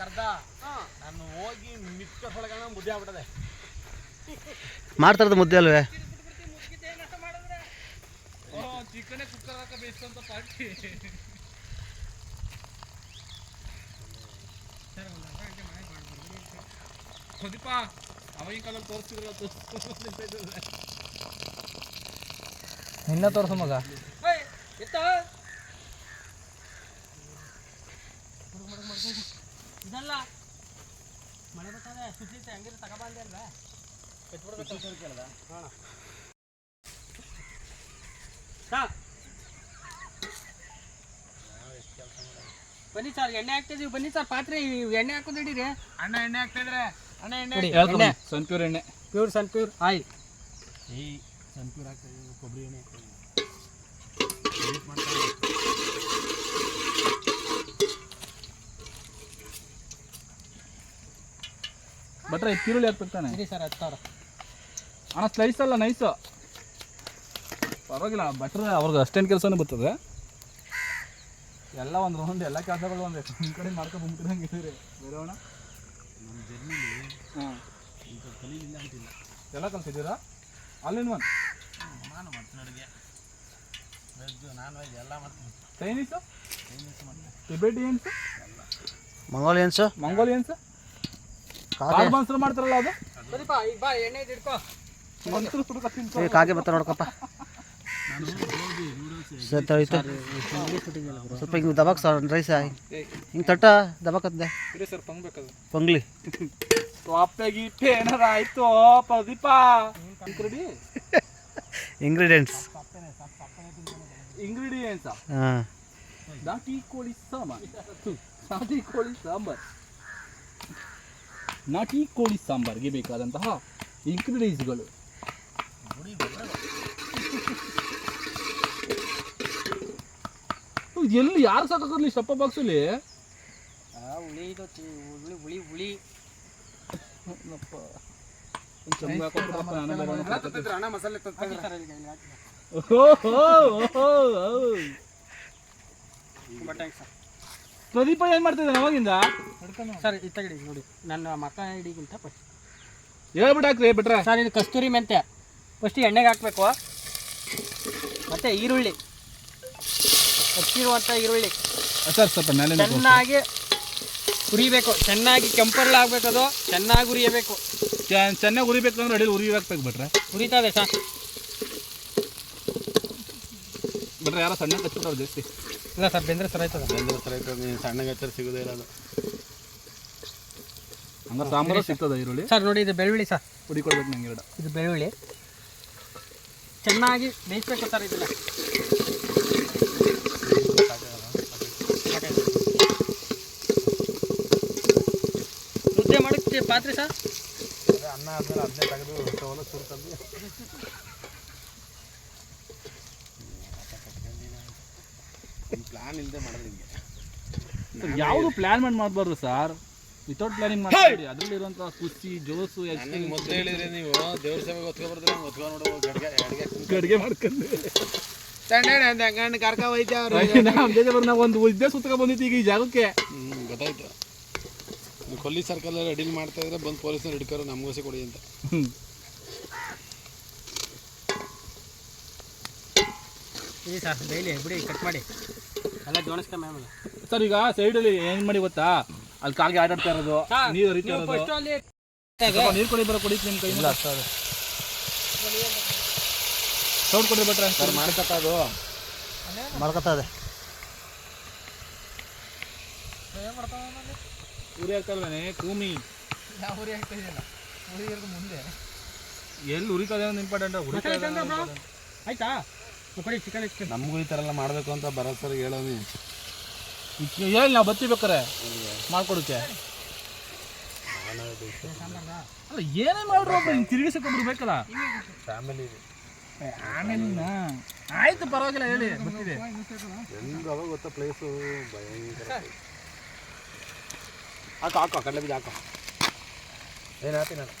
ಕರ್ದ. ನಾನು ಹೋಗಿ ಮಿಕ್ಕ ಸೊಳಗಣ ಮುದ್ದೆ ಆಗ್ಬಿಟ್ಟದೆ. ಮಾಡ್ತಾರದು ಮುದ್ದೆ ಅಲ್ವೇ? ಚಿಕನ್ ಕುಕ್ಕರ್ ಹಾಕ ಬೇಯಿಸ್ತಂತ ಪಾರ್ಟಿ ಪ್ರದೀಪ ಅವಾಗಿನ ಕಾಲದಲ್ಲಿ ತೋರಿಸ್ತಿದ್ರಲ್ಲ ತೋರಿಸ್ತಿದ್ರಲ್ಲ ನಿನ್ನ ತೋರ್ಸು ಮಗ. ಇದಲ್ಲ ಮಳೆ ಬರ್ತದೆ ಸುತ್ತೈತೆ ಹಂಗಿರ ತಗೊಬಂದೆ ಅಲ್ವಾ? ಬನ್ನಿ ಸರ್ ಎಣ್ಣೆ ಹಾಕ್ತಿದೀವಿ ಬನ್ನಿ ಸರ್ ಪಾತ್ರೆ ಇವ್ ಎಣ್ಣೆ ಹಾಕೋದು ಹಿಡೀರಿ. ಅಣ್ಣ ಎಣ್ಣೆ ಹಾಕ್ತಿದ್ರೆ ಅಣ್ಣ ಎಣ್ಣೆ ಹೇಳ್ಕೊ ಎಣ್ಣೆ. ಸನ್ಪ್ಯೂರ್ ಎಣ್ಣೆ. Pure Sun pure hi. ಈ ಹಾಕ್ತಾ ಇದ್ದೀವಿ ಕೊಬ್ಬರಿ ಎಣ್ಣೆ ಹಾಕ್ತಿದ್ದೀವಿ ಬಟ್ರೆ ತಿರುಳಿ ಹಾಕ್ಬೇಕು ತಾನೆ. ಸರಿ ಸರ್ ಹತ್ತು ಸಾವಿರ. ಅಣ್ಣ ಸ್ಲೈಸ್ ಅಲ್ಲ ನೈಸು ಪರವಾಗಿಲ್ಲ ಬಟ್ರೆ ಅವ್ರಿಗೆ ಅಷ್ಟೇನು ಕೆಲಸನೂ ಬರ್ತದೆ. ಎಲ್ಲ ಒಂದು ರೌಂಡ್ ಎಲ್ಲ ಕೆಲಸಗಳು ಒಂದೇ. ನಿಮ್ಮ ಕಡೆ ಮಾಡ್ಕೊಂಡು ಬಂದ್ಬಿಟ್ಟಿದಂಗೆ ಇದ್ದೀರಿ. ಬೇರೆ ಅಣ್ಣ? ನಮ್ಮ ಜರ್ನಿಲಿ ಹಾಂ. ಈಗ ಕಲೀಲಿಲ್ಲ ಅಂತಿಲ್ಲ ಎಲ್ಲ ಕಲ್ತಿದ್ದೀರಾ ಅಲ್ಲಿನ ಒನ್ ನಾನು ಮಾಡ್ತೀನಿ ಅಡುಗೆ ವೆಜ್ ನಾನ್ ವೆಜ್ ಎಲ್ಲ ಮಾಡ್ತೀನಿ ಚೈನೀಸು ಚೈನೀಸ್ ಮಾಡ್ತೀನಿ ಟಿಬೆಟಿಯನ್ಸು ಮಂಗೋಲಿಯನ್ಸು ಮಂಗೋಲಿಯನ್ಸು ಕಾಗೆ. ಕಾಳು ಮನ್ಸರು ಮಾಡ್ತಾರಲ್ಲ ಅದು? ಬರೀಪ ಈಗ ಬಾ ಎಣ್ಣೆ ಹಿಡ್ಕೋ ಸುಡ್ಕ ತಿನ್ಕೋ. ಏ ಕಾಗೆ ಬರ್ತಾ ನೋಡ್ಕಪ್ಪ ಹೋಗಿ ವಿಡಿಯೋಸ್ ಸ್ವಲ್ಪ ಹಿಂಗೆ ದಬಾಕ್ ಸರ್ ರೈಸ ಹಿಂಗೆ ತಟ್ಟ ಇರಿ ಸರ್ ಪಂಗ್ಬೇಕದು ಪೊಂಗ್ಲಿ. ಅಪ್ಪೆ ಗಿಪ್ಪೆ ಏನಾರ ಆಯ್ತು ಪ್ರದೀಪ. ರೆಡಿ ಇಂಗ್ರೀಡಿಯೆಂಟ್ಸ್ ಇಂಗ್ರೀಡಿಯೆಂಟ್ಸ್ ಹಾಂ. ನಾಟಿ ಕೋಳಿ ಸಾಂಬಾರ್. ನಾಟಿ ಕೋಳಿ ಸಾಂಬಾರ್. ನಾಟಿ ಕೋಳಿ ಸಾಂಬಾರ್ಗೆ ಬೇಕಾದಂತಹ ಇಂಗ್ರೀಡಿಯೆಂಟ್ಸ್ಗಳು ಎಲ್ಲಿ ಯಾರು ಸಾಕಾಗಲಿ ಸಪ್ಪ ಬಾಕ್ಸಲ್ಲಿ ಹುಳಿ ಇದು ಪ್ರದೀಪ ಏನ್ ಮಾಡ್ತಿದ್ದಾನೆ ಅವಾಗಿಂದ? ಸರ್ ಇದು ತಗಡಿ ನೋಡಿ. ನನ್ನ ಮಕ್ಕ ಹಿಡಿಗಿಂತ ಫಸ್ಟ್ ಹೇಳ್ಬಿಟ್ಟು ಹಾಕ್ರಿ ಬಿಟ್ರೆ. ಸರ್ ಇದು ಕಸ್ತೂರಿ ಮೆಂತ್ಯ. ಫಸ್ಟ್ ಎಣ್ಣೆಗೆ ಹಾಕಬೇಕು. ಮತ್ತು ಈರುಳ್ಳಿ. ಹಚ್ಚಿರುವಂಥ ಈರುಳ್ಳಿ. ಸರ್ ಸ್ವಲ್ಪ ಮೇಲೆ ಚೆನ್ನಾಗಿ ಹುರಿಬೇಕು. ಚೆನ್ನಾಗಿ ಕೆಂಪರ್ಲ ಅದು. ಚೆನ್ನಾಗಿ ಹುರಿಯಬೇಕು. ಚೆನ್ನಾಗಿ ಉರಿಬೇಕಂದ್ರೆ ಅಡಿಲಿ ಉರಿ ಹಾಕ್ಬೇಕು ಬಿಟ್ರೆ. ಹುರಿತದೆ ಸರ್. ಬಿಟ್ರೆ ಯಾರೋ ಸಣ್ಣ ಕಚ್ಬಿಟ್ಟವ್ರು ಜಾಸ್ತಿ. ಇಲ್ಲ ಸರ್ ಬೆಂದ್ರೆ ಸರ್ ಆಯ್ತದ. ಸರ ನೀನು ಸಣ್ಣಗೆ ಹಚ್ಚರ್ ಸಿಗೋದೇ ಇಲ್ಲ ಅದು ಹಂಗಾರೆ ಸಾಂಬಾರು ಸಿಗ್ತದ ಈರುಳ್ಳಿ? ಸರ್ ನೋಡಿ ಇದು ಬೆಳ್ಳುಳ್ಳಿ ಸರ್. ಹುಡಿ ಕೊಡ್ಬೇಕು ನಂಗೆ ಎರಡು. ಇದು ಬೆಳ್ಳುಳ್ಳಿ. ಚೆನ್ನಾಗಿ ಬೇಯಿಸ್ಬೇಕು ಸರ್ ಇದನ್ನ. ಮುದ್ದೆ ಮಾಡಕ್ಕೆ ಪಾತ್ರೆ ಸರ್? ಅನ್ನ ಆದ್ಮೇಲೆ ಅದನ್ನೇ ತೆಗೆದು ಚೋಲ ಸುರು ಪ್ಲಾನ್ ಇಲ್ಲದೆ ಮಾಡೋದು ನಿಮಗೆ. ಯಾವುದು ಪ್ಲಾನ್ ಮಾಡಿ ಮಾಡಬಾರ್ದು ಸರ್? ವಿತೌಟ್ ಪ್ಲಾನಿಂಗ್ ಮಾಡಿ ಅದರಲ್ಲಿರುವಂತಹ ಖುಷಿ ಜೋಸು ನನಗೆ ಮೊದಲು ಹೇಳಿದ್ರೆ ನೀವು. ದೇವ್ರ ಸೇವೆಗೆ ಒತ್ಕೊ ಬರ್ದ್ರೆ ನಂಗೆ ನೋಡೋದು ನೋಡೋ ಗಡ್ಗೆ ಅಡುಗೆ ಅಡುಗೆ ಮಾಡ್ಕೊಂಡು. ಗಂಡು ಕರ್ಕ ಹೋಯ್ತೆ ನಾವು ಒಂದು ಇದ್ದೇ ಸುತ್ತಕ ಬಂದಿತ್ತು ಈಗ ಈ ಜಾಗಕ್ಕೆ. ಹ್ಞೂ ಗೊತ್ತಾಯ್ತು. ಕೊಲ್ಲಿ ಸರ್ಕಲ್ ಅಡಿಲ್ ಮಾಡ್ತಾ ಇದ್ರೆ ಬಂದು ಪೊಲೀಸ್ನವ್ರು ಹಿಡ್ಕರು ನಮ್ಗೋಸಿ ಕೊಡಿ ಅಂತ. ಸರ್ ಡೈಲಿ ಬಿಡಿ ಕಟ್ ಮಾಡಿ. ಸರ್ ಈಗ ಸೈಡಲ್ಲಿ ಏನ್ ಮಾಡಿ ಗೊತ್ತಾ? ಅಲ್ಲಿ ಕಾಲ್ಗೆ ಆಟಾಡ್ತಾ ಇರೋದು ನೀರು ಹರಿತಾ ಇರೋದು. ಫಸ್ಟ್ ಅಲ್ಲಿ ನೀರು ಕೊಡಿ ಬರೋ ಕೊಡಿ ನಿಮ್ಮ ಕೈ ಸೌಂಡ್ ಕೊಡ್ರಿ ಬಿಟ್ರೆ ಸರ್ ಮಾಡ್ಕತ್ತ ಅದು. ಮಾಡ್ಕೊತಾ ಇದೆ ಉರಿ ಹಾಕ್ತಲ್ವೇನೆ ಕೂಮಿ. ಎಲ್ಲಿ ಉರಿತದೆ ಅನ್ನೋದು ಇಂಪಾರ್ಟೆಂಟ್ ಉರಿತಾ ಇದೆ ಅನ್ನೋದು important. ಆಯ್ತಾ ಕೊಡಿ ಚಿಕನ್ ಇಟ್ಕೊಂಡು ನಮಗೂ ಈ ಥರ ಎಲ್ಲ ಮಾಡಬೇಕು ಅಂತ ಬರೋ ಸರ್ ಹೇಳೋನಿ. ಹೇಳಿ ನಾವು ಬತ್ತಿ ಬೇಕಾರೆ? ಮಾಡ್ಕೊಡಕ್ಕೆ ಅಲ್ಲ ಏನೇ ಮಾಡ್ರು ಹಿಂಗೆ ತಿರುಗಿಸಕ್ಕೆ ಒಬ್ರು ಬೇಕಲ್ಲ? ಫ್ಯಾಮಿಲಿ. ಆಮೇಲಿನ? ಆಯ್ತು ಪರವಾಗಿಲ್ಲ ಹೇಳಿ ಬರ್ತಿದೆ ಹೆಂಗೆ ಅವಾಗ ಗೊತ್ತಾ ಪ್ಲೇಸು ಭಯಂಕರ ಹಾಕು ಹಾಕು ಕಡಲೆ ಬೀಜ ಹಾಕೋ. ಏನು ಹಾಕ್ತೀನಿ ನಾನು?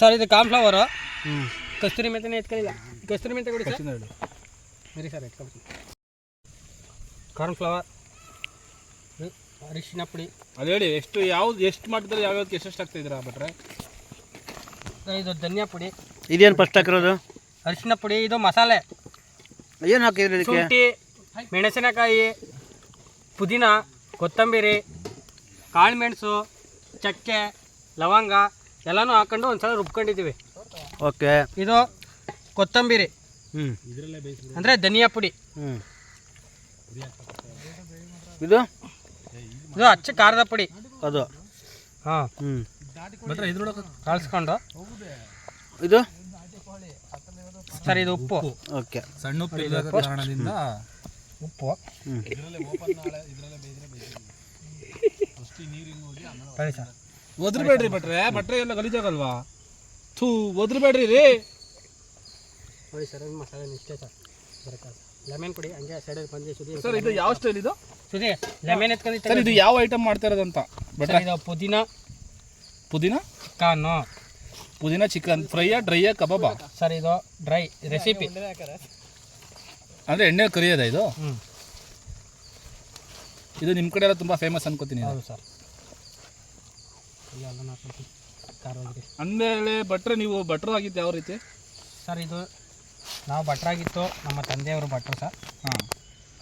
ಸರ್ ಇದು ಕಾರ್ನ್ ಹ್ಞೂ ಕಸ್ತೂರಿ ಮೆಂತೆ ಎತ್ಕೊಳ್ಳಿಲ್ಲ. ಕಸ್ತೂರಿ ಮೆಂತೆ ಕೊಡಿ ಸರ್ ಮೇರಿ ಸರಿ ಸರ್ ಎತ್ಕೊಳ್ತೀನಿ. ಕಾರ್ನ್ ಫ್ಲವರ್ ಅರಿಶಿನ ಪುಡಿ. ಅದು ಹೇಳಿ ಎಷ್ಟು ಯಾವ್ದು ಎಷ್ಟು ಮಟ್ಟದಲ್ಲಿ ಯಾವ್ಯಾವ್ದು ಎಷ್ಟೆಷ್ಟು ಆಗ್ತಾ ಬಟ್ರೆ ಭಟ್ರೆ? ಇದು ಧನಿಯಾ ಪುಡಿ. ಇದೇನು ಫಸ್ಟ್ ಹಾಕಿರೋದು? ಅರಿಶಿನ ಪುಡಿ ಇದು ಮಸಾಲೆ. ಏನು ಹಾಕಿದ್ರಿ ಇದಕ್ಕೆ? ಶುಂಠಿ ಮೆಣಸಿನಕಾಯಿ ಪುದೀನ ಕೊತ್ತಂಬರಿ ಕಾಳುಮೆಣಸು ಚಕ್ಕೆ ಲವಂಗ ಎಲ್ಲನೂ ಹಾಕೊಂಡು ಒಂದ್ಸಲ ರುಬ್ಕೊಂಡಿದ್ದೀವಿ. ಓಕೆ. ಇದು ಕೊತ್ತಂಬರಿ. ಹ್ಞೂ ಅಂದರೆ ಧನಿಯಾ ಪುಡಿ. ಹ್ಞೂ ಇದು? ಇದು ಅಚ್ಚ ಖಾರದ ಪುಡಿ. ಅದು. ಹಾಂ. ಹ್ಞೂ ಕಳಿಸ್ಕೊಂಡು. ಇದು? ಸರ್ ಇದು ಉಪ್ಪು. ಓಕೆ. ಸಣ್ಣ ಉಪ್ಪು ಕಾರಣದಿಂದ ಉಪ್ಪು. ಒದ್ರಬೇಡ್ರಿ ಭಟ್ರೆ ಭಟ್ರೆ ಎಲ್ಲ ಗಲೀಜಾಗಲ್ವಾ? ಥೂ ಒದ್ರಬೇಡ್ರಿ ರೀ. ನೋಡಿ ಸರ್ ಮಸಾಲೆ ಇಷ್ಟೇ ಸರ್. ಬರಕಾಲ ಲೆಮನ್ ಕೊಡಿ ಹಂಗೆ ಸೈಡಲ್ಲಿ ಬಂದು ಸುದಿ ಸರ್ ಇದು ಯಾವ ಸ್ಟೈಲ್ ಇದು? ಸುದಿ ಲೆಮನ್ ಸರ್ ಇದು ಯಾವ ಐಟಮ್ ಮಾಡ್ತಾ ಇರೋದಂತ? ಬಟ್ರೆ ಇದು ಪುದೀನ. ಪುದೀನ? ಕಾನು ಪುದೀನ ಚಿಕನ್ ಫ್ರೈಯಾ ಡ್ರೈಯಾ ಕಬಾಬಾ? ಸರ್ ಇದು ಡ್ರೈ ರೆಸಿಪಿ. ಅಂದ್ರೆ ಎಣ್ಣೆ ಕರಿಯೋದ ಇದು? ಹ್ಞೂ ಇದು ನಿಮ್ಮ ಕಡೆ ಎಲ್ಲ ತುಂಬ ಫೇಮಸ್ ಅನ್ಕೋತೀನಿ. ಹೌದು ಸರ್. ಎಲ್ಲ ಅಂದಮೇಲೆ ಭಟ್ರೆ ನೀವು ಭಟ್ರು ಆಗಿದ್ದು ಯಾವ ರೀತಿ? ಸರ್ ಇದು ನಾವು ಭಟ್ರಾಗಿತ್ತು ನಮ್ಮ ತಂದೆಯವರು ಭಟ್ರು ಸರ್. ಹಾಂ.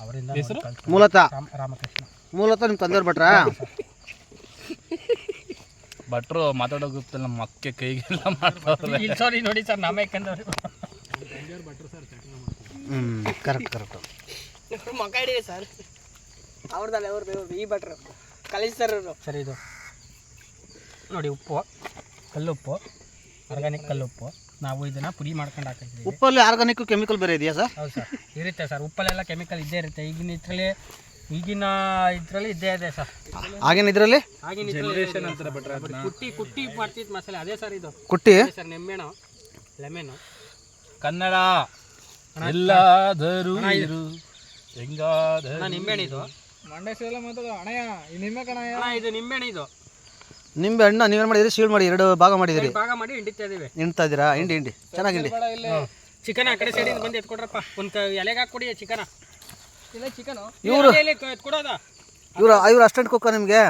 ಅವರಿಂದ ಹೆಸರು? ಮೂಲತಃ. ರಾಮ ರಾಮಕೃಷ್ಣ. ಮೂಲತಃ ನಿಮ್ಮ ತಂದೆಯವ್ರು ಭಟ್ರಾ? ಭಟ್ರು ಮಾತಾಡೋ ಗುಪ್ತ ನಮ್ಮ ಅಕ್ಕೆ ಕೈಗೆಲ್ಲ ಮಾಡ್ತಾರೆ ಇಲ್ಲಿ ಸಾರಿ ನೋಡಿ ಸರ್ ನಮ್ಮ ಯಾಕಂದ್ರೆ ಹ್ಞೂ ಕರೆಕ್ಟ್ ಕರೆಕ್ಟ್ ಮಗ ಹಿಡೀರಿ ಸರ್. ಅವ್ರದ್ದಲ್ಲ ಅವ್ರದ್ದು ಈ ಭಟ್ರು. ಕಲಿಸ್ತಾರ ಸರಿ ಇದು. ನೋಡಿ ಉಪ್ಪು. ಕಲ್ಲುಪ್ಪು. ಆರ್ಗ್ಯಾನಿಕ್ ಕಲ್ಲುಪ್ಪು. ನಾವು ಇದನ್ನ ಪುಡಿ ಮಾಡ್ಕೊಂಡು ಹಾಕಿದ್ವಿ ಉಪ್ಪಲ್ಲಿ ಆರ್ಗಾನಿಕ್ ಕೆಮಿಕಲ್ ಬೇರೆ ಇದೆಯಾ ಸರ್? ಹೌದು ಸರ್. ಇರುತ್ತೆ ಸರ್. ಉಪ್ಪಲ್ಲೆಲ್ಲ ಕೆಮಿಕಲ್ ಇದ್ದೇ ಇರುತ್ತೆ. ಈಗಿನ ಇದರಲ್ಲಿ ಈಗಿನ ಇದರಲ್ಲಿ ಇದ್ದೇ ಇದೆ ಸರ್. ಆಗಿನ ಇದರಲ್ಲಿ? ಆಗಿನ ಜನರೇಷನ್ ಅಂತಾರೆ ಕುಟ್ಟಿ ಕುಟ್ಟಿ ಮಾಡ್ತಿದ್ದು ಮಸಾಲೆ. ಅದೇ ಸರ್ ಇದು. ಕುಟ್ಟಿ? ಸರ್ ನಿಂಬೆಹಣ್ಣು. ಲೆಮೆನು. ಕನ್ನಡ. ಎಲ್ಲಾದರೂ ಇರು. ಹೆಂಗಾದರೂ ನಿಂಬೆಹಣ್ಣು ಇದು ಮಂಡ್ಯ ಮಾತಾಡೋ ನಿಮ್ಮೆ ಕಣ ಅಣ್ಣ ಇದು ನಿಂಬೆಹಣ್ಣು ಇದು. ನಿಂಬೆ ಹಣ್ಣು ನೀವೇನು ಮಾಡಿದ್ರಿ ಶೀಲ್ ಮಾಡಿ ಎರಡು ಭಾಗ ಮಾಡಿದ್ರಿ ಭಾಗ ಮಾಡಿ ಹಿಂಡಿತಾ ಇದೀವಿ. ಹಿಂಡ್ತಾ ಇದ್ದೀರಾ ಹಿಂಡಿ ಹಿಂಡಿ. ಚೆನ್ನಾಗಿ ಹಿಂಡಿ ಚಿಕನ್ ಆ ಕಡೆ ಸೈಡಿಂದ ಬಂದು ಎತ್ಕೊಡ್ರಪ್ಪ. ಒಂದು ಎಲೆಗೆ ಹಾಕ್ಕೊಡಿ ಚಿಕನ. ಇಲ್ಲ ಚಿಕನು. ಇವರು ಎತ್ಕೊಡೋದ? ಇವ್ರು ಇವ್ರು ಅಸ್ಟೆಂಟ್ ಕುಕ್ಕ ನಿಮಗೆ?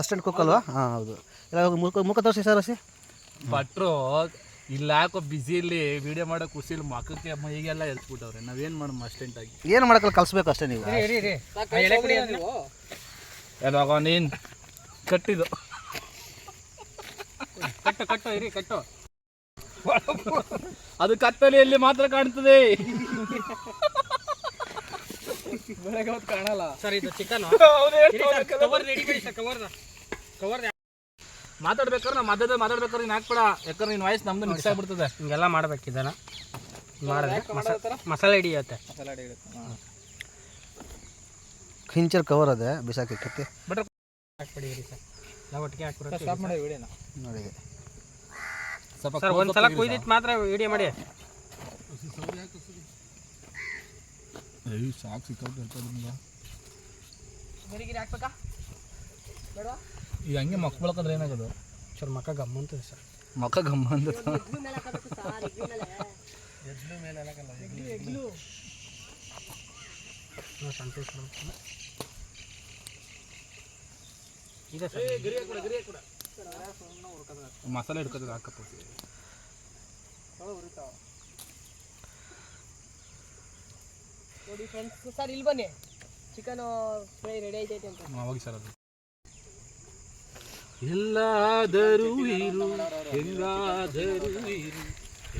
ಅಸ್ಟೆಂಟ್ ಕುಕ್ ಅಲ್ವಾ? ಹಾಂ ಹೌದು. ಇಲ್ಲ ಮುಖ ಮುಖ ತೋರಿಸಿ ಸರ್ ಹಸಿ ಭಟ್ರು ಇಲ್ಲ ಯಾಕೋ ಬಿಸಿಲಿ ವಿಡಿಯೋ ಮಾಡೋ ಖುಷಿಲಿ ಮಕ್ಕಕ್ಕೆ ಈಗೆಲ್ಲ ಎಲ್ಸ್ಬಿಟ್ಟವ್ರೆ ನಾವೇನು ಮಾಡಮ್ಮ ಅಸ್ಟೆಂಟ್ ಆಗಿ? ಏನು ಮಾಡಕ್ಕೆ ಕಲಿಸ್ಬೇಕು ಅಷ್ಟೇ ನೀವು? ಇರಿ ಇರಿ ಇರಿ. ಆ ಎಲೆ ಕೊಡಿ ಅದನ್ನ. ಯಾವಾಗ ನೀನು ಕಟ್ಟಿದ್ದು. ಕಟ್ಟು ಕಟ್ಟು ಇರಿ ಕಟ್ಟು. ಅದು ಕತ್ತಲೆಯಲ್ಲಿ ಮಾತ್ರ ಕಾಣ್ತದೆ. ಕಾಣಲ್ಲ. ಸರ್ ಇದು ಚಿಕನ್ ಕವರ್ ಮಾಡಿ ಕವರ್ ಮಾತಾಡ್ಬೇಕಾದ್ರೆ ನಾವು ಮಧ್ಯದ ಮಾತಾಡ್ಬೇಕಾದ್ರೆ ನೀನು ಹಾಕ್ಬೇಡ. ಯಾಕಂದ್ರೆ ನಿನ್ನ ವಾಯ್ಸ್ ನಮ್ದು ಮಿಕ್ಸ್ ಆಗ್ಬಿಡ್ತದೆ. ಹಿಂಗೆಲ್ಲ ಮಾಡ್ಬೇಕು ಇದನ್ನ. ಮಾಡಿದ್ರೆ ಮಸ- ಮಸಾಲೆ ಹಿಡಿಯುತ್ತೆ. ಹಿಂಚರ್ ಕವರ್ ಅದೇ ಬಿಸಾಕಿ ಕತ್ತಿ ಹಾಕ್ಬಿಡಿ ಇರಿ ಸರ್. ನಾವು ಒಟ್ಟಿಗೆ ಹಾಕ್ಬಿಡುತ್ತೆ ನೋಡಿ. ಸ್ವಲ್ಪ ಸರ್ ಒಂದ್ಸಲ ಕುಯ್ದಿತ್ತು ಮಾತ್ರ ವಿಡಿಯೋ ಮಾಡಿ. ಸಾಕು ಸಿಕ್ಕಾಬಿಟ್ಟು ಈಗ ಹಂಗೆ ಮಕ್ಕ ಬಳಕಂದ್ರೆ ಏನಾಗೋದು? ಸರ್ ಮಕ್ಕ ಸರ್. ಮಕ್ಕ ಗಮ್ಮ ಅಂತ ಮೇಲೆ ಹಾಕಬೇಕು ಸರ್ ಇದ್ರ ಮೇಲೆ. ನಾವು ಸಂತೋಷ ಪಡ್ಬೇಕು. ಇದೆ ಸರ್. ಮಸಾಲೆ ಹಿಡ್ಕೋದ್ ಹಾಕಪ್ಪ ನೋಡಿ ಫ್ರೆಂಡ್ಸ್ ಸರ್ ಇಲ್ಲಿ ಬನ್ನಿ. ಚಿಕನ್ ಫ್ರೈ ರೆಡಿ ಆಯ್ತೈತೆ ಅಂತ. ಹೋಗಿ ಸರ್ ಅದು. ಎಲ್ಲಾದರೂ ಇರು ಹೆಂಗಾದರೂ ಇರು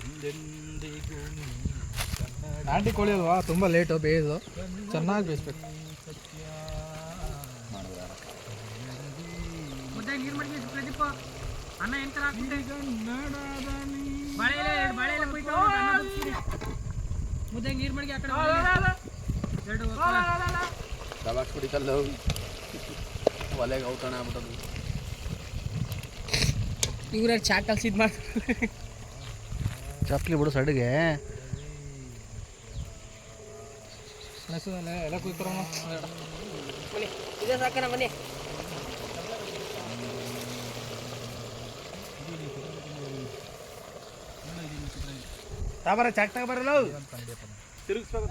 ಎಂದೆಂದಿಗೂ ಆಂಟಿ ಕೋಳಿ ಅಲ್ವಾ? ತುಂಬ ಲೇಟು ಬೇಯೋದು. ಚೆನ್ನಾಗಿ ಬೇಯಿಸ್ಬೇಕು. ಮುದ್ದೆ ನೀರು ಮಡಿಗೆ ಎರಡು ಬಾಳೆ ಎಲೆ ಹೋಗಿ ಅನ್ನ ಬಗ್ಸಿರಿ. ಮುದ್ದೆ ನೀರು ಮಡಿಗೆ ಆ ಕಡೆ ಹೋಗಿ. ಎರಡು ದಬಾಕ್ ಪುಡಿ ಕಲ್ಲು ಒಲೆಗೆ ಔತಣ ಆಗ್ಬಿಟ್ಟದು ಇವ್ರ ಚಾಟ್ ಕಲ್ಸಿದ್ ಮಾಡ್ತಾರೆ. ಚಪ್ಲಿ ಬಿಡು ಸಡ್ಗೆ. ಎಲ್ಲ ಕುಯ್ಕೊರೋಣ ಬನ್ನಿ ಇದೇ ಸಾಕಣ ಬನ್ನಿ. ತಾಬರ ಚಾಟ್ನಾಗ ಬರಲ್ಲ ಸರ್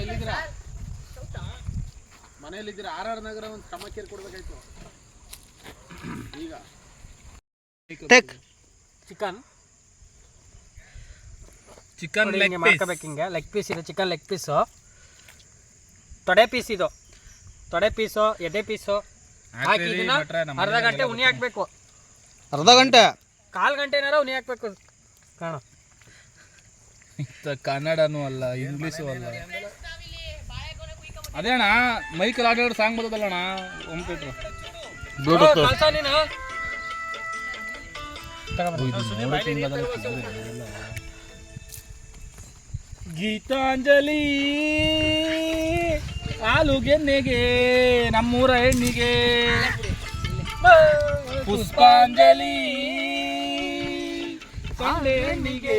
ಎಲ್ಲಿದ್ದೀರಾ? ಮನೆಯಲ್ಲಿದ್ದೀರಾ? ಆರ್ ಆರ್ ನಗರ ಒಂದು ಕ್ರಮ ಕೇರ್ ಕೊಡ್ಬೇಕಾಯ್ತು. ಟೇಕ್ ಚಿಕನ್ ಚಿಕನ್ ಲೆಗ್ ಮಾಡ್ಕೋಬೇಕು ಹಿಂಗೆ. ಲೆಗ್ ಪೀಸ್ ಇದೆ ಚಿಕನ್ ಲೆಗ್ ಪೀಸು ತೊಡೆ ಪೀಸ್ ಇದು. ತೊಡೆ ಪೀಸು ಎದೆ ಪೀಸು ಹಾಕಿ ಇದನ್ನ ಅರ್ಧ ಗಂಟೆ ಉನಿ ಹಾಕ್ಬೇಕು. ಅರ್ಧ ಗಂಟೆ? ಕಾಲು ಗಂಟೆನಾರ ಉನಿ ಹಾಕ್ಬೇಕು. ಕಾಣ. ಕನ್ನಡನೂ ಅಲ್ಲ ಇಂಗ್ಲೀಷು ಅಲ್ಲ. ಅದೇ ಅಣ್ಣ ಮೈಕಲ್ ಆಡೋ ಸಾಂಗ್ ಬರ್ತದಲ್ಲ ಅಣ್ಣ ಹೋಮ್ ಥಿಯೇಟ್ರ್ ಬ್ಲೂಟೂತ್ ಗೀತಾಂಜಲಿ ಆಲೂಗೆನ್ನೆಗೆ ಗೆನ್ನೆಗೆ ನಮ್ಮೂರ ಹೆಣ್ಣಿಗೆ. ಪುಷ್ಪಾಂಜಲಿ ಬಾಳೆ ಹೆಣ್ಣಿಗೆ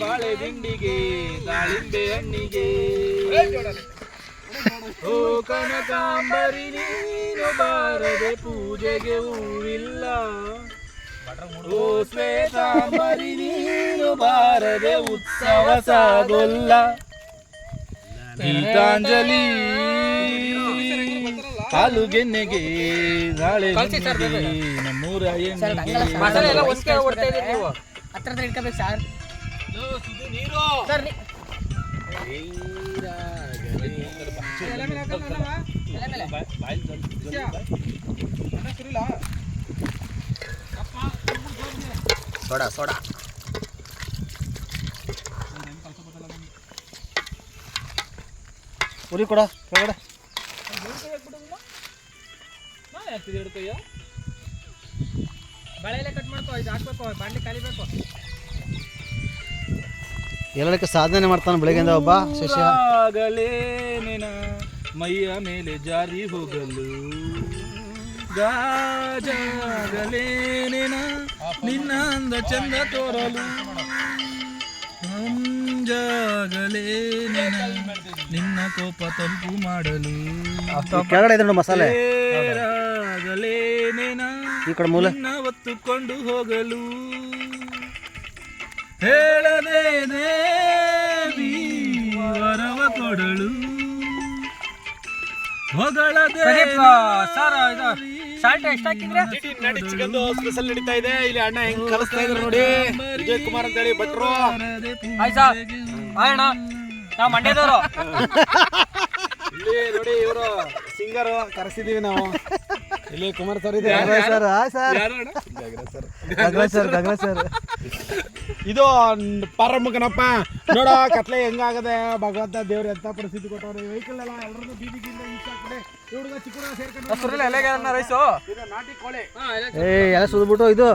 ಬಾಳೆ ದಿಂಡಿಗೆ ದಾಳಿಂಬೆ ಹಣ್ಣಿಗೆ. ಓ ಕನಕಾಂಬರಿ ನೀನು ಬಾರದೆ ಪೂಜೆಗೆ ಹೂವಿಲ್ಲ. ಓ ಶ್ವೇತಾಂಬರಿ ನೀನು ಬಾರದೆ ಉತ್ಸವ ಸಾಗೊಲ್ಲ. ಗೀತಾಂಜಲಿ ಕಾಲು ಗೆನ್ನೆಗೆ ನಾಳೆ ನಮ್ಮೂರ ಹೆಣ್ಣಿಗೆ ಮಸಾಲೆ ಎಲ್ಲ ಒಂದೇ ಹೊಡ್ತಾ ಇದ್ದೀರಿ ನೀವು. ಹತ್ರ ಹತ್ರ ಇಟ್ಕೋಬೇಕು ಸರ್. ಸರ್ ನೀ- ಸೋಡಾ ಸೋಡಾ ಉರಿ ಕೊಡ ಕೆಳಗಡೆ ಬಳೆ ಎಲ್ಲ ಕಟ್ ಮಾಡ್ಕೋ ಇದು ಹಾಕ್ಬೇಕು ಬಾಂಡ್ಲಿ ಕಲಿಬೇಕು. ಎಲ್ಲದಕ್ಕೆ ಸಾಧನೆ ಮಾಡ್ತಾನೆ ಬೆಳಗ್ಗೆಯಿಂದ ಒಬ್ಬ ಶಿಷ್ಯ. ಆಗಲೇ ನಿನ ಮೈಯ ಮೇಲೆ ಜಾರಿ ಹೋಗಲು. ಗಾಜಾಗಲೇ ನಿನ ನಿನ್ನ ಅಂದ ಚಂದ ತೋರಲು. ಮುಂಜಾಗಲೇ ನಿನ ನಿನ್ನ ಕೋಪ ತಂಪು ಮಾಡಲು. ಕೆಳಗಡೆ ಇದೆ ಮಸಾಲೆ. ತೇರಾಗಲೇ ನಿನ ಈ ಕಡೆ ಮೂಲ. ಹೊತ್ತುಕೊಂಡು ಹೋಗಲು. ದೇವಿ ವರವ ಕೊಡಳು ಸಾಲ್ಟ್ ಎಷ್ಟು ಹಾಕಿದ್ರೆ? ನಾಟಿ ಚಿಕನ್ ಸ್ಪೆಷಲ್ ನಡೀತಾ ಇದೆ. ಇಲ್ಲಿ ಅಣ್ಣ ಹೆಂಗ್ ಕಲಿಸ್ತಾ ಇದ್ರು ನೋಡಿ. ವಿಜಯ್ ಕುಮಾರ್ ಅಂತ ಹೇಳಿ ಭಟ್ರು. ಆಯ್ತು ಸರ್. ಆಯ್ ಅಣ್ಣ. ನಾವು ಮಂಡ್ಯದವರು. ಇಲ್ಲಿ ನೋಡಿ ಇವರು ಸಿಂಗರ್ ಕರೆಸಿದೀವಿ ನಾವು. ಇಲ್ಲಿ ಕುಮಾರ್ ಸರ್ ಇದೆ. Sir hi sir. Gagana sir. Gagana sir ಇದು ಪಾರಮ್ಮಗನಪ್ಪ ನೋಡ ಕತ್ಲೆ ಹೆಂಗಾಗದೆ? ಭಗವಂತ ದೇವ್ರ ಎಂತ ಪರಿಸ್ಥಿತಿ ಕೊಟ್ಟವ್ರೆ? ವೆಹಿಕಲ್ ಎಲ್ಲ ಎಲ್ಲರನ್ನು ಬೀದಿಗಿಂದ ಈಚಾಕ್ಬಿಟ್ಟೆ ಇವ್ರಿಗೆ ಚಿಕ್ಕ ಹುಡುಗ ಸೇರ್ಕೊಂಡು ಸುರಿಲ್ಲ ಎಲೆಗೆ ರೈಸು ಇದು ನಾಟಿ ಕೋಳಿ. ಏ ಎಲ್ಲ ಸುದ್ಬಿಟ್ಟು ಇದು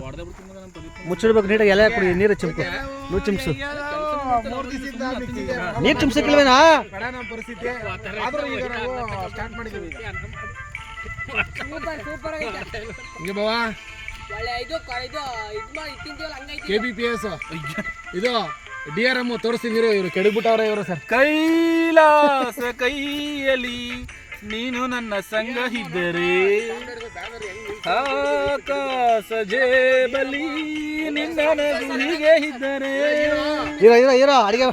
ಮುಚ್ಚಿಡ್ಬೇಕು ನೀಟಾಗಿ ಎಲೆ ಹಾಕ್ಬಿಡಿ ನೀರು ಚಿಮ್ಕು. ನೀರು ಚಿಮ್ಸು. ನೀರು ಚಿಮ್ಸಕ್ಕಿಲ್ವೇನಾ? ಕಡೆ ಪರಿಸ್ಥಿತಿ. ಆದ್ರೂ ಈಗ ನಾವು ಸ್ಟಾರ್ಟ್ ಮಾಡಿದ್ದೀವಿ ಸೂಪರ್ ಸೂಪರ್ ಆಗೈತೆ ಹಿಂಗೆ ಬಾವಾ ಒಳ್ಳೆ ಇದು ಕ- ಇದು ಇದು ಮಾಡಿ ತಿಂತೀವಲ್ಲ ಹಂಗೈತಿ ಕೆ ಬಿ ಪಿ ಎಸ್ ಇದು ಡಿ ಆರ್ ಎಂ ಇವರು ಕೆಡಬಿಟ್ಟವ್ರೆ ಇವರು ಸರ್ ಕೈಲಾಸ ಕೈಯಲಿ ನೀನು ನನ್ನ ಸಂಗ ಇದ್ದರೆ ಆಕಾಶ ಜೇಬಲಿ ನಿನ್ನ ನಗು ಹೀಗೆ ಇದ್ದರೆ ಇರೋ ಇರೋ ಇರೋ ಅಡಿಗೆ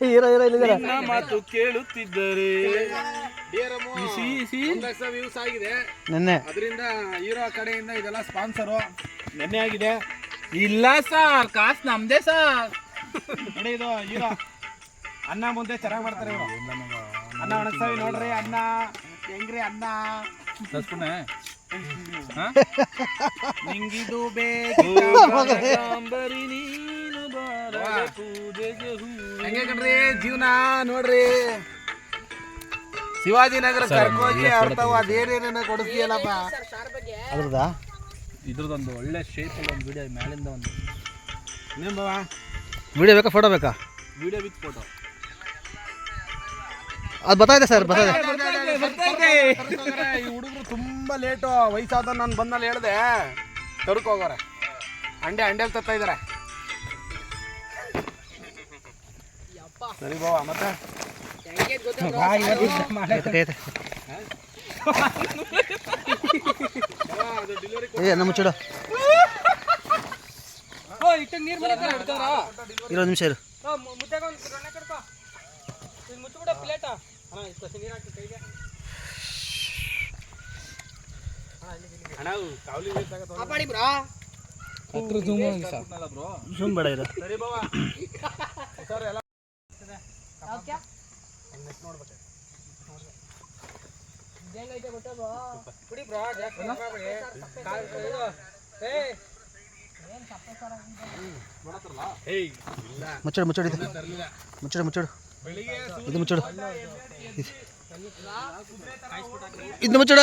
ಹೀರೋ ಇರೋ ಇಲ್ಲಿದ್ದಾರೆ ನಿನ್ನ ಮಾತು ಕೇಳುತ್ತಿದ್ದರೆ. ಲಕ್ಷ ವ್ಯೂಸ್ ಆಗಿದೆ. ನೆನ್ನೆ. ಅದರಿಂದ ಹೀರೋ ಕಡೆಯಿಂದ ಇದೆಲ್ಲ ಸ್ಪಾನ್ಸರು. ನೆನ್ನೆ ಆಗಿದೆ. ಇಲ್ಲ ಸರ್ ಕಾಸು ನಮ್ದೇ ಸರ್. ನೋಡಿ ಇದು ಹೀರೋ. ಅನ್ನ ಮುಂದೆ ಚೆನ್ನಾಗಿ ಮಾಡ್ತಾರೆ ಇವರು. ಅನ್ನ ಒಣಗ್ತಾವೆ ನೋಡ್ರಿ ಅನ್ನ ಹೆಂಗ್ರಿ ಅನ್ನ ಸಸ್ಪುಣೆ ನಿಂಗಿದು ಬೇಕು. ಹೂ ಹೆಂಗೆ ಕಣ್ರಿ ಜೀವನ ನೋಡ್ರಿ. ಶಿವಾಜಿನಗರ ಕರ್ಕೋಗಿ ಅವ್ರತಾವ ಅದೇನೇನ ಕೊಡಿಸ್ತೀಯಲ್ಲಪ್ಪ? ಅದ್ರದಾ ಇದ್ರದೊಂದು ಒಳ್ಳೆ ಶೇಪಲ್ಲಿ ಒಂದು ವಿಡಿಯೋ ಮೇಲಿಂದ ಒಂದು. ಇನ್ನೇನ್ ಬಾವ? ವಿಡಿಯೋ ಬೇಕಾ ಫೋಟೋ ಬೇಕಾ? ವಿಡಿಯೋ ವಿತ್ ಫೋಟೋ ಅದು ಬರ್ತಾಯಿದೆ ಸರ್ ಬರ್ತಾಯಿದೆ ಈ ಹುಡುಗರು ತುಂಬಾ ಲೇಟು ವಯಸ್ಸಾದ ನಾನು ಬಂದಲ್ಲಿ ಹೇಳಿದೆ. ತರ್ಕೋಗೋರೆ ಅಂಡೆ ಅಂಡೆಲ್ ತರ್ತಾ ಇದಾರೆ. ಸರಿ ಬಾವ ಮತ್ತೆ. ಏ ನಮ್ಮ ಮಡಿಕ ಇರೋ ನಿಮಿಷ ಇರು. ಬ್ರಾ. ಹತ್ರ zoom ಆಗಿ ಸರ್. ಸುಮ್ ಇರು ಸರಿ ಬಾವ ಕುಡಿ ಬ್ರಾ ಜಾಸ್ತಿ ಮಾಡ್ಬೇಡಿ. ಕಾಲ್ ಇದು ಏ ಏಯ್ ಇಲ್ಲ. ಮುಚ್ಚಡು ಮುಚ್ಚಡು ಇದು. ಮುಚ್ಚಡು ಮುಚ್ಚಡು. ಬೆಳಿಗ್ಗೆ ಇದು ಮುಚ್ಚಡು. ಇದು. ಮುಚ್ಚಡ?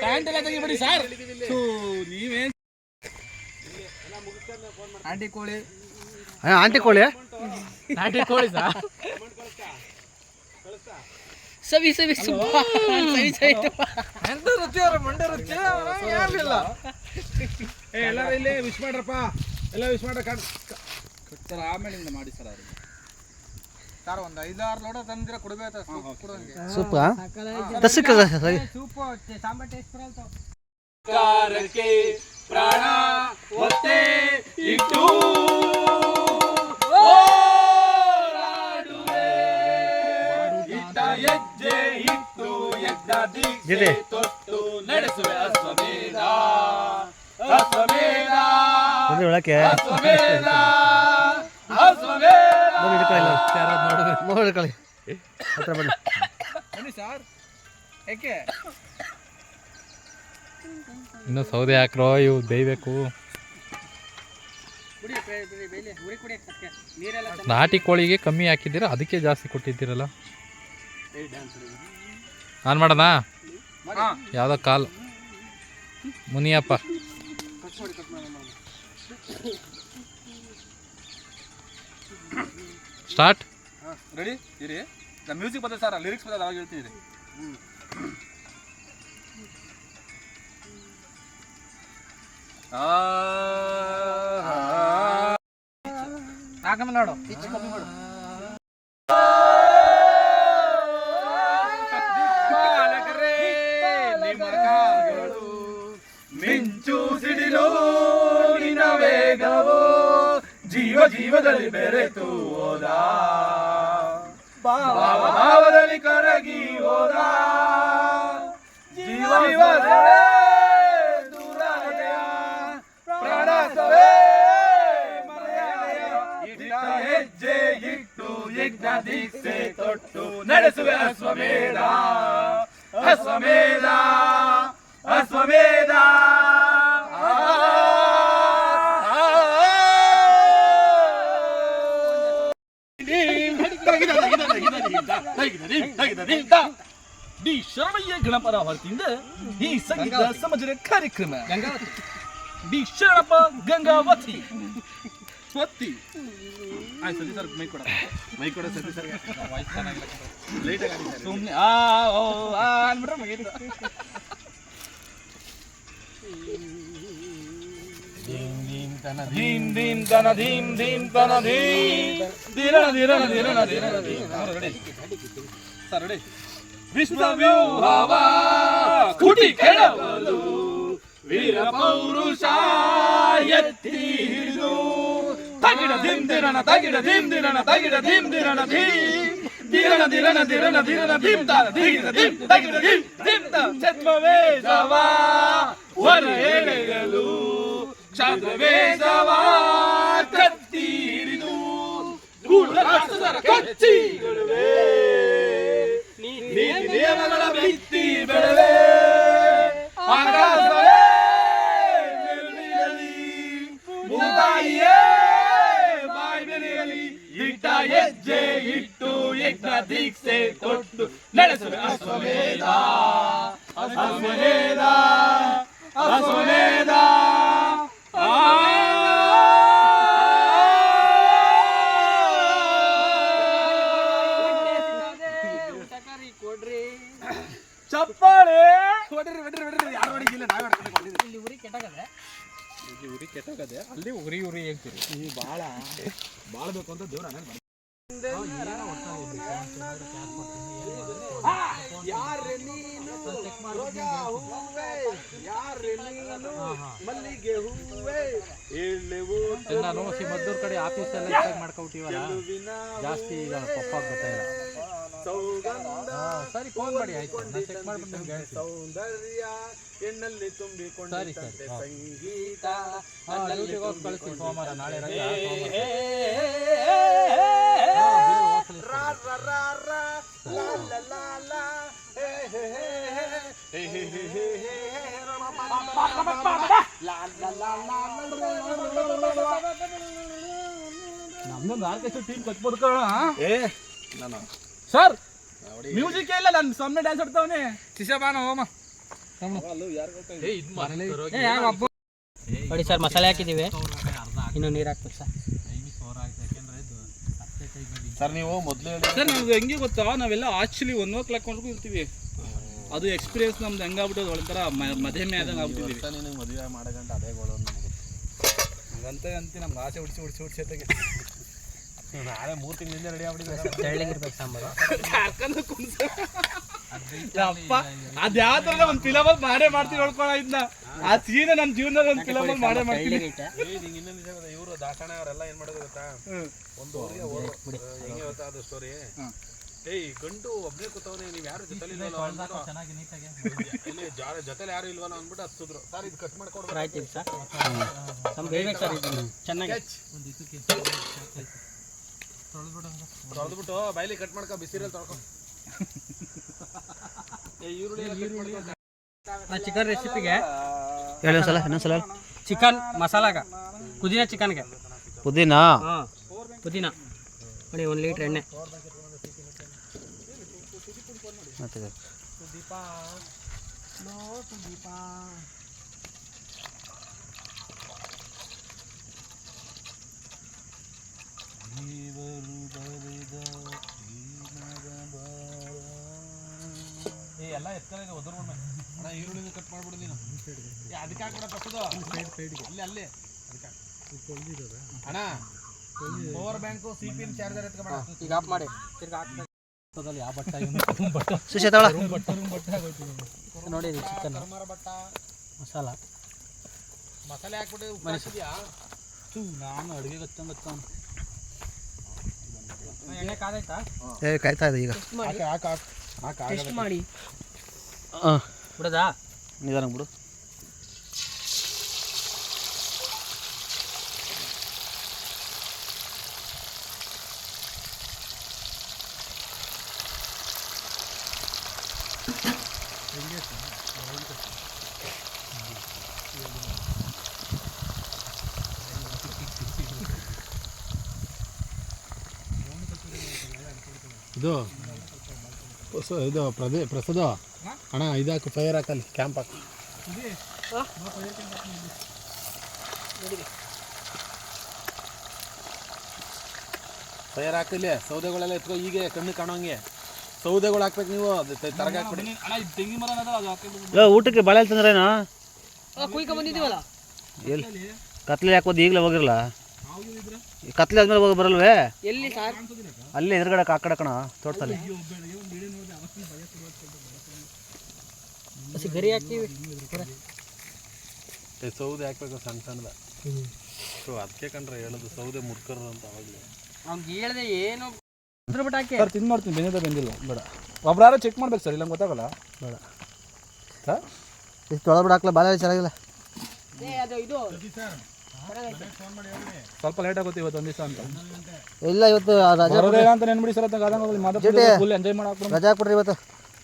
ಪ್ಯಾಂಟ್ ಎಲ್ಲ ತೆಗಿಬಿಡಿ ಸರ್. ನೀವೇನ್ ಆಂಟಿ ಕೋಳಿ. ಆಂಟಿ ಕೋಳಿ ಆಂಟಿ ಕೋಳಿ ಸರ್ ಸವಿ ಸವಿ ಸವಿ ಸವಿ ಎಂತ ರುಚಿ ಅವ್ರ ಮಂಡ್ಯ ರುಚಿ? ಯಾರಿಲ್ಲ ಏ ಎಲ್ಲರೂ ಇಲ್ಲಿ ವಿಶ್ ಮಾಡ್ರಪ್ಪ. ಎಲ್ಲ ವಿಶ್ ಮಾಡ್ರ ಕಾಣ್ ಸರ್ ಆಮೇಲಿಂದ ಮಾಡಿ ಸರ್ ಅವ್ರಿಗೆ. ಸರ್ ಒಂದು ಐದಾರು ಲೋಡ ತಂದಿರ ಕೊಡ್ಬೇಕು? ಸೂಪ ತಸಿಕ ಸರಿ ಸೂಪು? ಸಾಂಬಾರ್ ಟೇಸ್ಟ್ ಬರಲ್ತು ಕಾರ್ಯಕ್ಕೆ ಪ್ರಾಣ ಒತ್ತೆ ಇಟ್ಟು ಎದ್ದ ದೀಕ್ಷೆ ಜಿಡಿ. ತೊಟ್ಟು ನಡೆಸುವೆ ಅಶ್ವಮೇಧ. ಅಶ್ವಮೇಧ. ಬನ್ನಿ ಒಳಕ್ಕೆ. ಅಶ್ವಮೇಧ. ಅಶ್ವಮೇಧ ಬನ್ನಿ ಹಿಡ್ಕೊಳ್ಳಿ. ಇಲ್ಲಿ. ನೋಡಿದ್ರೆ ನೋಡಿ ಹಿಡ್ಕೊಳ್ಳಿ. ಹತ್ರ ಬನ್ನಿ. ಬನ್ನಿ ಸರ್. ಏಕೆ? ಇನ್ನು ಸೌದೆ ಹಾಕ್ರೋ ಇವು ಬೇಯಬೇಕು. ನಾಟಿ ಕೋಳಿಗೆ ಕಮ್ಮಿ ಹಾಕಿದ್ದೀರಾ? ಅದಕ್ಕೆ ಜಾಸ್ತಿ ಕೊಟ್ಟಿದ್ದೀರಲ್ಲ? ಆನ್ ಮಾಡೋಣ ಯಾವುದೋ ಕಾಲು. ಮುನಿಯಪ್ಪ. ಸ್ಟಾರ್ಟ್. ರೆಡಿ ಇರಿ. ಮ್ಯೂಸಿಕ್ ಬರ್ತದೆ ಸರ್ ಲಿರಿಕ್ಸ್ ಬರ್ತದೆ ಅವಾಗ ಹೇಳ್ತೀನಿ ಆಮೇಲೆ ನೋಡು. ಮಿಂಚು ಜೀವದಲ್ಲಿ ಬೆರೆತು ಹೋದ. ಭಾವ ಭಾವದಲ್ಲಿ ಕರಗಿ ಹೋದ. ಜೀವ ಹೆಜ್ಜೆ ಇಟ್ಟು ಯಜ್ಞ ದೀಕ್ಷೆ ತೊಟ್ಟು ನಡೆಸುವೆ ಅಶ್ವಮೇಧ. ಅಶ್ವಮೇಧ. ಡಿ ಶರಣಯ್ಯ ಗಣಪರ ಹೊರತಿಂದ ಈ ಸಂಗೀತ ಸಮಾಜದ ಕಾರ್ಯಕ್ರಮ. ಡಿ ಶರಣಪ್ಪ ಗಂಗಾವತಿ ಸ್ವತ್ತಿ ಆಯ್ತು ಸತಿ ಸರ್ ಮೈ ಕೊಡ. ಮೈ ಕೊಡ ಸತಿ ಸರ್ ಲೇಟ್ ಆಗಿ ಸುಮ್ಮನೆ ಆ ಓ ಆ ಅನ್ಬಿಟ್ರೆ ಮುಗೀತು. ಧೀಮ್ ಧೀಮ್ ತನ ಧೀಮ್ ಧೀಮ್ ತನ ಧೀಮ್ ಧೀರಣ ಧೀರಣ ಧೀರಣ ಧೀರಣ ಧೀರಣ ಸರ್ ವ್ಯೂಹವ ಕುಟಿ ಕೆಡವಲು ವೀರ ಪೌರುಷ ಎತ್ತಿ ಹಿಡಿದು. ತಗಿಡ ಧಿಮ್ ದಿರಣ, ತಗಿಡ ಧಿಮ್ ದಿರಣ, ತಗಿಡ ಧಿಮ್ ದಿರಣ ಧೀಮ್ ದಿರಣ ದಿರಣ ದಿರಣ ದಿರಣ ಧಿಮ್ ತಾರ ಧಿಗಿಡ ಧಿಮ್ ತಗಿಡ ಧಿಮ್ ಧಿಮ್ ತ ಹೊರ ಎಳೆಯಲು. ಕ್ಷಾತ್ರವೇದವ ಕತ್ತಿ ಹಿಡಿದು ಗೂಢ ರಾಕ್ಷಸರ ಕಚ್ಚಿಗಳುವೆ. ನೀತಿ ನಿಯಮಗಳ ಭಿತ್ತಿ ಬೆಳವೆ. ಆಕಾಶವೇ ಮೇಲ್ಮೀರಲಿ ಮೂಗಾಯಿಯೇ ಬಾಯಿ ಬೆರೆಯಲಿ ಇಟ್ಟ ಹೆಜ್ಜೆ ಇಟ್ಟು ಯಜ್ಞ ದೀಕ್ಷೆ ತೊಟ್ಟು ನಡೆಸುವೆ. ಅಶ್ವಮೇಧ ಅಶ್ವಮೇಧ. ಜಾಸ್ತಿ ಈಗ ಪಪ್ಪ ಸರಿ ಫೋನ್ ಮಾಡಿ ಆಯ್ತು ನಾನು ಚೆಕ್ ಮಾಡ್ಬಿಟ್ಟು ನಿಮ್ಗೆ ಹೇಳ್ತೀನಿ ಸೌಂದರ್ಯ ಎಣ್ಣಲ್ಲಿ ತುಂಬಿಕೊಂಡಿದ್ದಂತೆ ಸರಿ. ಸಂಗೀತ ಹಾಂ ಡ್ಯೂಟಿಗೆ ಹೋಗಿ ಕಳಿಸ್ತೀನಿ ಸೋಮವಾರ ನಾಳೆ ರಜಾ ರಾ ರಾ ರಾ ರಾ, ಲಾ ಲಾ ಲಾ ಲಾ, ಹೇ ಹೇ ಹೇ ಹೇ, ಹೇ ಹೇ ಹೇ ಹೇ ಹೇ, ರಾ ರಾ ರಾ ರಾ ರಾ ರಾ ಲಾ ಲಾ ಲಾ ಲಾ ಲಾ ಲಾ ಲಾ ಲಾ ಲಾ. ನಮ್ದೊಂದು ಆರ್ಕೆಸ್ಟ್ರಾ ಟೀಮ್ ಕಟ್ಬಿಡ್ಕೋಣ ಏ ನಾನು. ಸರ್ ಮ್ಯೂಸಿಕ್ ಇಲ್ಲ ನಾನು ಸುಮ್ಮನೆ ಡ್ಯಾನ್ಸ್ ಆಡ್ತಾವನೆ. ಶಿಶಬಾನ ಹೋಮ. ನೋಡಿ ಸರ್ ಮಸಾಲೆ ಹಾಕಿದೀವಿ. ಇನ್ನು ನೀರು ಹಾಕ್ಬೇಕು ಸರ್. ಸರ್ ನೀವು ಮೊದಲು ಸರ್ ನಮ್ದು ಹೆಂಗೆ ಗೊತ್ತಾ? ನಾವೆಲ್ಲ ಆಕ್ಚುಲಿ ಒನ್ ಓ ಕ್ಲಾಕ್ ಮಾಡ್ಕೊಂಡು ಇರ್ತೀವಿ. ಅದು ಎಕ್ಸ್ಪೀರಿಯನ್ಸ್ ನಮ್ದು ಹೆಂಗಾಗ್ಬಿಟ್ಟು ಒಂಥರ ಮದುವೆ ಆದಂಗೆ ಆಗ್ಬಿಟ್ಟಿದ್ದೀವಿ ನಿನಗೆ ಮದುವೆ ಮಾಡಗಂಟ ಅದೇ ಹಂಗಂತ ಅಂತ ನಮ್ಗೆ ಆಸೆ ಉಡ್ಸಿ ಉಡ್ಸಿ ಹುಡ್ಸಿ ಅತ್ತಾಗೆ. ನಾಳೆ ಮೂರು ತಿಂಗಳಿಂದ ರೆಡಿ ಆಗ್ಬಿಟ್ಟಿದ್ದಾರೆ ತೆಳ್ಳಗಿರ್ಬೇಕು ಸಾಂಬಾರು. ಕರ್ಕೊಂಡು ಕುಂಸ ಅಪ್ಪ ಅದ್ಯಾವ ಥರ ಒಂದು ಫಿಲಮಲ್ಲಿ ಮಾಡೇ ಮಾಡ್ತೀವಿ ಹೇಳ್ಕೊಳ ಇದ್ನ. ಆ ಸೀನ್ ನಮ್ ಜೀವನದ ಒಂದು ಫಿಲಮಲ್ಲಿ ಮಾಡೇ ಮಾಡ್ತೀನಿ. ಇನ್ನೊಂದು ವಿಷಯ ಇವರು ದಾಸಣ ಅವರೆಲ್ಲ ಏನ್ ಮಾಡೋದು ಗೊತ್ತಾ? ಒಂದು ಹೆಂಗೆ ಗೊತ್ತಾ ಅದು ಸ್ಟೋರಿ ಏಯ್ ಗಂಡು ಒಬ್ಬನೇ ಕೂತವನೆ ನೀವು ಯಾರು ಜೊತೆಲಿ ಇಲ್ಲಿ ಜೊತೆಲಿ ಯಾರು ಇಲ್ವಲ್ಲ ಅಂದ್ಬಿಟ್ಟು ಹತ್ತಿದ್ರು ಸರ್ ಇದು ಕಟ್ ಮಾಡ್ಕೊಡ್ಬೇಕು. ಆಯ್ತು ಸರ್ ಬೇಯ್ಬೇಕು ಸರ್ ಇದನ್ನು ಚೆನ್ನಾಗಿ. ತೊಳೆದ್ಬಿಟ್ಟು ಬೈಲಿ ಕಟ್ ಮಾಡ್ಕೊ ಬಿಸಿರಲ್ಲಿ ತೊಳ್ಕೊ. ಈರುಳ್ಳಿ ಚಿಕನ್ ರೆಸಿಪಿಗೆ ಹೇಳಿ ಸಲ ಇನ್ನೊಂದ್ಸಲ. ಚಿಕನ್ ಮಸಾಲಾಗ. ಪುದೀನ ಚಿಕನ್ಗೆ ಪುದೀನಾ? ಹಾಂ ಪುದೀನ. ನೋಡಿ ಒಂದು ಲೀಟ್ರ್ ಎಣ್ಣೆ. ಮತ್ತೆ ಸುದೀಪ. ನೋ ಸುದೀಪ. ದೇವರು ಬರೆದ ಏ ಎಲ್ಲ ಎತ್ಕಲ ಇದೆ ಒದ್ರ ಅಣ್ಣ ಈರುಳ್ಳಿ ಕಟ್ ಮಾಡ್ಬಿಡು ನೀನು. ಅದಕ್ಕೆ ಹಾಕ್ಬಿಡ ಕಟ್ಟದು ಅಲ್ಲಿ ಅಲ್ಲೇ. ಅಣ್ಣ power bank C P charger ಎತ್ಕೊಬೇಡ ಈಗ ಆಫ್ ಮಾಡಿ. ತಿರ್ಗಾ ಹಾಕ್ಬೇಕು ನೋಡಿ ಇದು ಚಿಕನ್ ಬಟ್ಟ. ಮಸಾಲ. ಮಸಾಲೆ ಹಾಕ್ಬಿಟ್ಟು ನಾನು ಅಡುಗೆ ಗೊತ್ತ ಗೊತ್ತ ಎಣ್ಣೆ ಕಾದೈತಾ ಏ ಕಾಯ್ತಾ ಇದೆ ಈಗ. ಹಾಕ ಹಾಕ ಹಾಕ ಟೆಸ್ಟ್ ಮಾಡಿ. ಹಾಂ. ಬಿಡೋದಾ? ನಿಧಾನ ಬಿಡು. ಇದು ಇದು ಪ್ರದೇ ಪ್ರಸಾದ. ಅಣ್ಣ ಇದು ಹಾಕು ಫೈರ್ ಹಾಕಲ್ಲಿ ಕ್ಯಾಂಪ್ ಹಾಕಿ. ಫೈರ್ ಹಾಕಿಲ್ಲ ಸೌದೆಗಳೆಲ್ಲ ಎತ್ಕೊ ಹೀಗೆ ಕಣ್ಣು ಕಾಣೋಂಗೆ. ಸೌದೆಗಳು ಹಾಕ್ಬೇಕು ನೀವು ತರಗ ಹಾಕ್ಬಿಡಿ. ಅಣ್ಣ ಇದು ತೆಂಗಿನ ಮರ ಅದು ಹಾಕಿದ್ದು ಏ, ಊಟಕ್ಕೆ ಬಾಳೆ ತಂದ್ರೇನಾ ಕತ್ಲೆ ಹಾಕೋದು ಈಗಲೇ ಹೋಗಿರಲ್ಲ? ಕತ್ಲೆ ಆದ್ಮೇಲೆ ಹೋಗಿ ಬರಲ್ವೇ? ಎಲ್ಲಿ ಸಾರ್? ಅಲ್ಲಿ ಎದುರುಗಡೆ ಆ ಕಡೆ ಕಣ ತೋಟದಲ್ಲಿ. ಹಸಿ ಗರಿ ಹಾಕ್ತೀವಿ ಏ, ಸೌದೆ ಹಾಕ್ಬೇಕು ಸಣ್ಣ ಸಣ್ಣದ. ಸೊ ಅದಕ್ಕೆ ಕಂಡ್ರೆ ಹೇಳೋದು ಸೌದೆ ಮುಡ್ಕರು ಅಂತ ಅವಾಗಲೇ. ಅವ್ನಿಗೆ ಹೇಳ್ದೆ ಏನು ಅದ್ರ ಬಿಟ್ಟು ಹಾಕಿ. ಸರ್ ತಿಂದು ಮಾಡ್ತೀನಿ ಬೆಂದಿದ್ದ ಬೆಂದಿಲ್ಲ. ಬೇಡ. ಒಬ್ರಾರು ಚೆಕ್ ಮಾಡ್ಬೇಕು ಸರ್ ಇಲ್ಲ ಗೊತ್ತಾಗಲ್ಲ. ಬೇಡ. ಸರ್? ಇದು ತೊಳೆದ್ಬಿಡು ಹಾಕ್ಲ ಬಾಳೆ ಚೆನ್ನಾಗಿಲ್ಲ. ಅದು ಇದು. ಸ್ವಲ್ಪ ಲೇಟ್ ಆಗುತ್ತೆ ಇವತ್ತು ಒಂದಿವಸ ಅಂತ. ಇಲ್ಲ ಇವತ್ತು ಅಂತ ನೆನ್ಬಿಡಿ ಸರ್ ಅಂತ ಫುಲ್ ಎಂಜಾಯ್ ಮಾಡ್ಕೊಂಡು ರಜಾ ಹಾಕ್ಬಿಡ್ರಿ ಇವತ್ತು.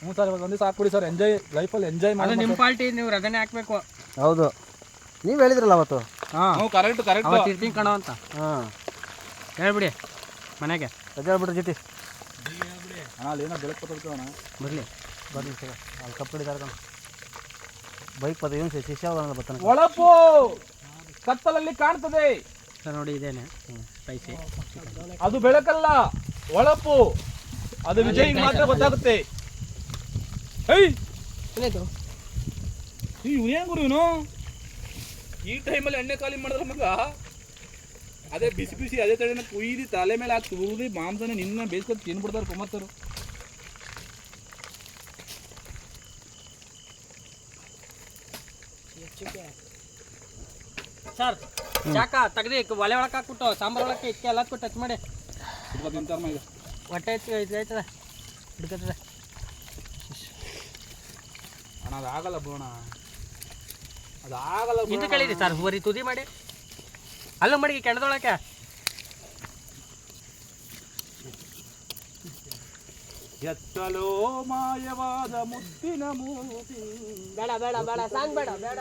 ಹ್ಞೂ ಸರ್ ಇವತ್ತು ಒಂದಿವಸ ದಿವಸ ಹಾಕ್ಬಿಡಿ ಸರ್ ಎಂಜಾಯ್ ಲೈಫಲ್ಲಿ ಎಂಜಾಯ್ ಅದು ಮಾಡಿ ನಿಮ್ಮ ಪಾರ್ಟಿ ನೀವು ರಜನೆ ಹಾಕ್ಬೇಕು. ಹೌದು. ನೀವು ಹೇಳಿದ್ರಲ್ಲ ಅವತ್ತು? ಹಾಂ. ಹ್ಞೂ ಕರೆಕ್ಟ್ ಕರೆಕ್ಟ್ ಅವತ್ತು ಇರ್ತೀನಿ ಕಣೋ ಅಂತ. ಹಾಂ. ಹೇಳ್ಬಿಡಿ ಮನೆಗೆ. ರಜಾ ಹೇಳ್ಬಿಡ್ರಿ ಜೊತೆ. ಹಾಂ ಅಲ್ಲಿ ಏನೋ ಬೆಳಕು ಬರ್ತದೆ ಬರಲಿ. ಬರಲಿ ಸರ್ ಅಲ್ಲಿ ಕರ್ಕೊಂಡು ಬೈಕ್ ಪದ ಏನು ಶಿಷ್ಯ ಬರ್ತಾನೆ ಒಳಪು! ಕತ್ತಲಲ್ಲಿ ಕಾಣ್ತದೆ. ನೋಡಿ ಇದೇನೆ. ಸ್ಪೈಸಿ. ಅದು ಬೆಳಕಲ್ಲ ಒಳಪು. ಅದು ವಿಜಯ್ ಮಾತ್ರ ಗೊತ್ತಾಗುತ್ತೆ. ಏಯ್! ಏನಾಯ್ತು? ಇವ್ ಏನ್ ಗುರು ಇವನು? ಈ ಟೈಮಲ್ಲಿ ಎಣ್ಣೆ ಖಾಲಿ ಮಾಡಿದ್ರೆ ಮಗ? ಅದೇ ಬಿಸಿ ಬಿಸಿ ಅದೇ ತಡೆನ ಕುಯ್ದು ತಲೆ ಮೇಲೆ ಹಾಕಿ ತುರಿದು ಮಾಂಸನ ನಿನ್ನ ಬೇಯಿಸ್ಕೊಂಡು ತಿನ್ಬಿಡ್ತಾರೆ ಕುಮಾರ್ತರು ಸರ್ ಚಾಕ ತೆಗ್ದು ಒಲೆ ಒಳಗೆ ಹಾಕ್ಬಿಟ್ಟು ಸಾಂಬಾರ್ ಒಳಕ್ಕೆ ಇಕ್ಕೆ ಎಲ್ಲ ಹಾಕ್ಬಿಟ್ಟು ಟಚ್ ಮಾಡಿ. ಹೊಟ್ಟೆ ಆಯ್ತದ. ಹಿಡ್ಕತ್ತದ. ಅಣ್ಣ ಅದು ಆಗಲ್ಲ ಬೋಣ ಅದು ಆಗಲ್ಲ ಇದು ಕೇಳಿರಿ ಸರ್ ಬರೀ ತುದಿ ಮಾಡಿ. ಅಲ್ಲೂ ಮಡಿಗೆ ಕೆಣದೊಳಕ್ಕೆ. ಎತ್ತಲೋ ಮಾಯವಾದ ಮುತ್ತಿನ ಮೂತಿ. ಬೇಡ ಬೇಡ ಬೇಡ ಸಾಂಗ್ ಬೇಡ ಬೇಡ.